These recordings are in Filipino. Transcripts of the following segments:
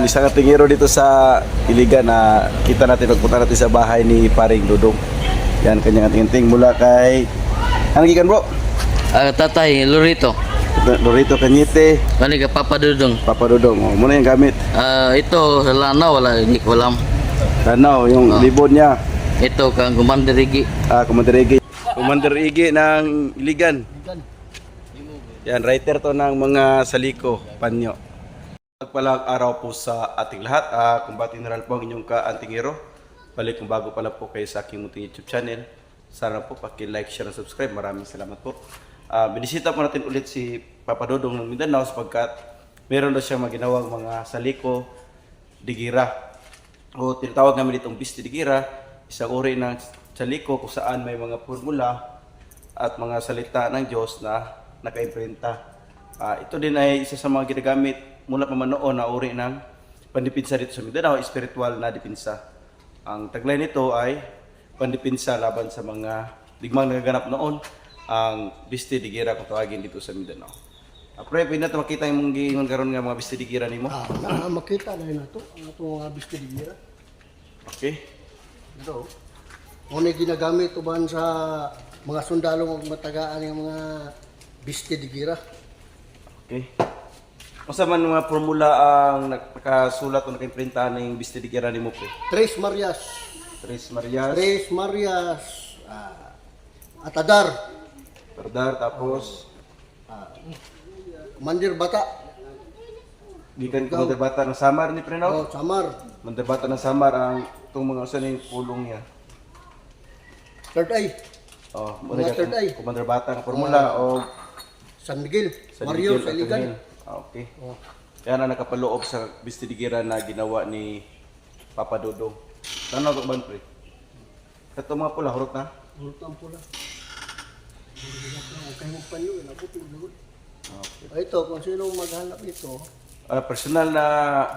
Isang tingiro dito sa Iligan na kita natin pagpunta natin sa bahay ni Paring Dudong. Yan, kanyang ating mula kay... Ano gikan bro? Ah, tatay, Lorito. Lorito Cañete, Kani ka Papa Dudong. Papa Dudong. Oh, muna yung gamit. Ah, ito, lana, wala, hindi ko alam. Tanaw, yung Ah. libon niya. Ito, kang Commander Rigi. Ah, Commander Igi. Commander Igi ng Iligan. Yan, writer to ng mga saliko, panyo. Pagpalang araw po sa ating lahat. Ah, kumbati na po ang inyong ka-antingero. Balik kung bago pala po kayo sa aking munting YouTube channel. Sana po paki-like, share, and subscribe. Maraming salamat po. Ah, binisita po natin ulit si Papa Dodong ng Mindanao sapagkat meron daw siyang maginawang mga saliko, digira. O tinatawag namin itong Bisti digira, isang uri ng saliko kung saan may mga formula at mga salita ng Diyos na nakaimprenta. Ah, ito din ay isa sa mga ginagamit mula pa man noon na uri ng pandipinsa dito sa Mindanao, spiritual na dipinsa. Ang tagline nito ay pandipinsa laban sa mga digmang nagaganap noon, ang Bisti Digira kung tawagin dito sa Mindanao. Uh, pre, pwede natin makita yung mga giingon karon nga mga Bisti Digira nimo. Ah, na makita na yun na ito. Ang ito mga bistidigira. Okay. Ito. Ano yung ginagamit uban sa mga sundalo matagaan ng mga bistidigira. Okay. Unsa man mga formula ang nakasulat o nakaimprintahan ng Bisti Digira nimo pre? Tres Marias. Tres Marias, Tres Marias. Ah, Atadar. Perdar, tapos Mandir Bata. gikan ko mga bata ng Samar ni pre no? Oh, Samar. Mga bata ng Samar ang itong mga usa ning pulong niya. Third Eye. Oh, Mga muna third eye. Commander Bata ng formula o San Miguel. sa Mario Miguel Saligan. Arcangel. Ah, okay. Oh. Yan ang nakapaloob sa Bistidigira na ginawa ni Papa Dodong. Tanaw ko ba pre? Ito mga pula, hurot na? Hulot ang pula. Ang kahimong panyo, inabot yung lugod. Okay. Ah, Ito, kung sino maghanap nito, Ah, personal na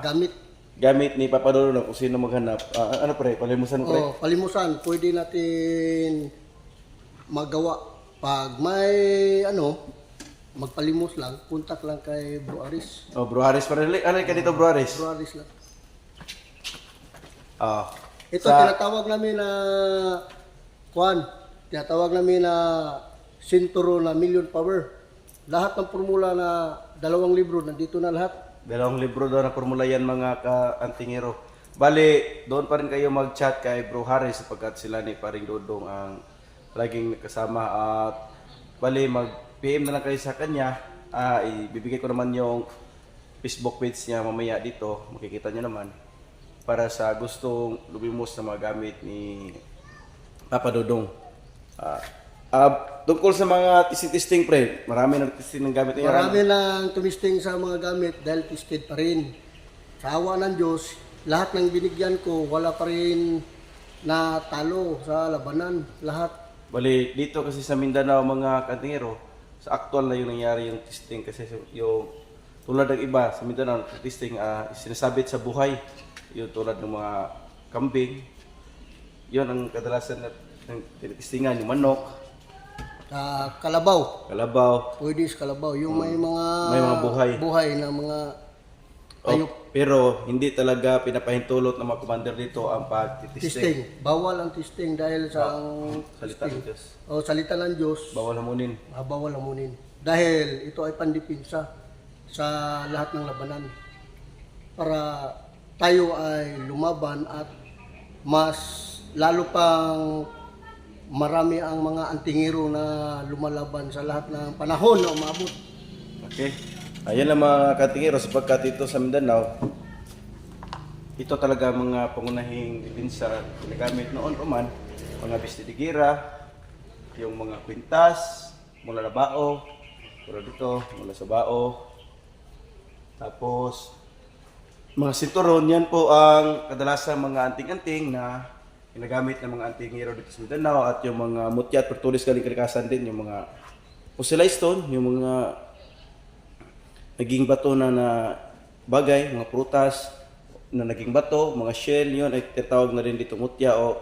gamit gamit ni Papa Dodong kung sino maghanap. Ah, ano pre? Palimusan mo pre? Oh, palimusan, pwede natin magawa. Pag may ano, magpalimos lang, puntak lang kay Bro Aris. Oh, Bro Haris pa rin. Ano ka dito, Bro Haris? Bro Aris lang. Ah. Ito, tinatawag namin na, Juan, tinatawag namin na sinturo na million power. Lahat ng formula na dalawang libro, nandito na lahat. Dalawang libro daw na formula yan mga ka-antingero. Bali, doon pa rin kayo mag-chat kay Bro Harris sapagkat sila ni Paring Dodong ang laging kasama at bali mag-PM na lang kayo sa kanya. Ah, ibibigay ko naman yung Facebook page niya mamaya dito. Makikita niyo naman para sa gustong lumimos na mga gamit ni Papa Dodong. Ah, ah, tungkol sa mga testing-testing pre, marami na testing ng gamit niya. Marami lang tumisting sa mga gamit dahil tested pa rin. Sa awa ng Diyos, lahat ng binigyan ko, wala pa rin na talo sa labanan. Lahat. Bali, dito kasi sa Mindanao mga kantingero, sa actual na yung nangyari yung testing kasi yung tulad ng iba sa Mindanao, testing ah, sinasabit sa buhay. Yung tulad ng mga kambing. Yun ang kadalasan na ng tinitestingan, yung manok, Sa Kalabaw. kalabaw. Pwede sa Kalabaw. Yung may mga, May mga buhay. buhay na mga Oh, ayok. pero hindi talaga pinapahintulot ng mga commander dito ang pagtitesting. testing. Bawal ang testing dahil sa ang Salita ng Diyos. o salita ng Diyos. Bawal hamunin. Ah, bawal amunin. Dahil ito ay pandipinsa sa lahat ng labanan. Para tayo ay lumaban at mas lalo pang marami ang mga antingero na lumalaban sa lahat ng panahon na umabot. Okay. Ayan lang mga katingero sapagkat ito sa Mindanao, ito talaga mga pangunahing depensa ginagamit noon pa man, mga bistidigira, yung mga kwintas, mula na bao, mula dito, mula sa bao. Tapos, mga sinturon, yan po ang kadalasan mga anting-anting na ginagamit ng mga antingero dito sa Mindanao at yung mga mutya at pertulis galing kalikasan din, yung mga fossilized stone, yung mga naging bato na na bagay, mga prutas na naging bato, mga shell, yun ay tinatawag na rin dito mutya o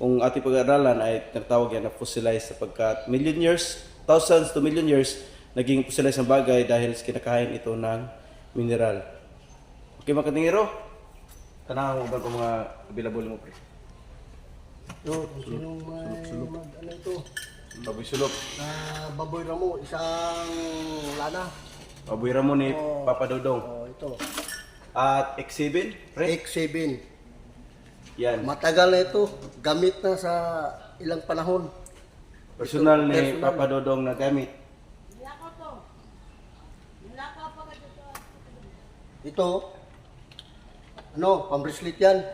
kung ating pag-aaralan ay tinatawag yan na fossilized sapagkat million years, thousands to million years, naging fossilized ang bagay dahil kinakain ito ng mineral. Okay mga katingero? Tanaw mo ba kung mga available mo pre? Yo, sinong may mag, ano ito, Baboy sulok. na baboy ramo, isang lana. Baboy mo ni Oo. Papa Dodong. Oh, ito. At X7, pre? X7. Yan. Matagal na ito. Gamit na sa ilang panahon. Personal ni Personal. Papa Dodong na gamit. Ito, ano, pambrislit yan.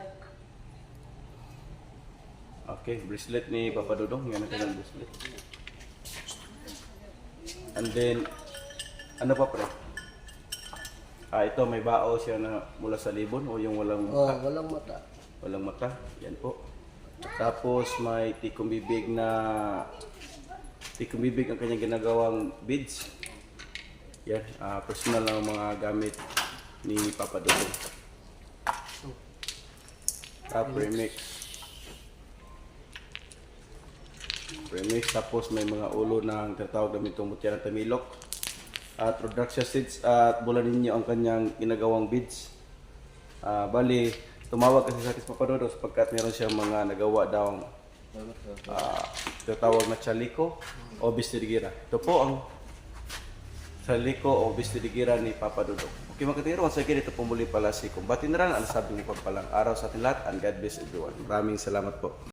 Okay, bracelet ni Papa Dodong. Yan ang kanyang bracelet. And then, ano pa pre? Ah, ito may bao siya na mula sa libon o yung walang Oh, mata. walang mata. Walang mata. Yan po. Tapos may tikong bibig na tikong bibig ang kanyang ginagawang beads. Yan, ah, personal lang ang mga gamit ni Papa Dodong. Top remix. Remix tapos may mga ulo ng tinatawag na itong mutya ng tamilok. At Rodraxia seeds at bulan ninyo ang kanyang ginagawang beads. Ah, bali, tumawag kasi sa akin si Papa Dodo sapagkat meron siyang mga nagawa daw ah, tinatawag na chaliko o bistirigira. Ito po ang chaliko o bistirigira ni Papa Dodo. Okay mga katiro, once again, ito po pala si Kumbatin Ran. Ang sabi ng pagpalang araw sa ating lahat and God bless everyone. Maraming salamat po.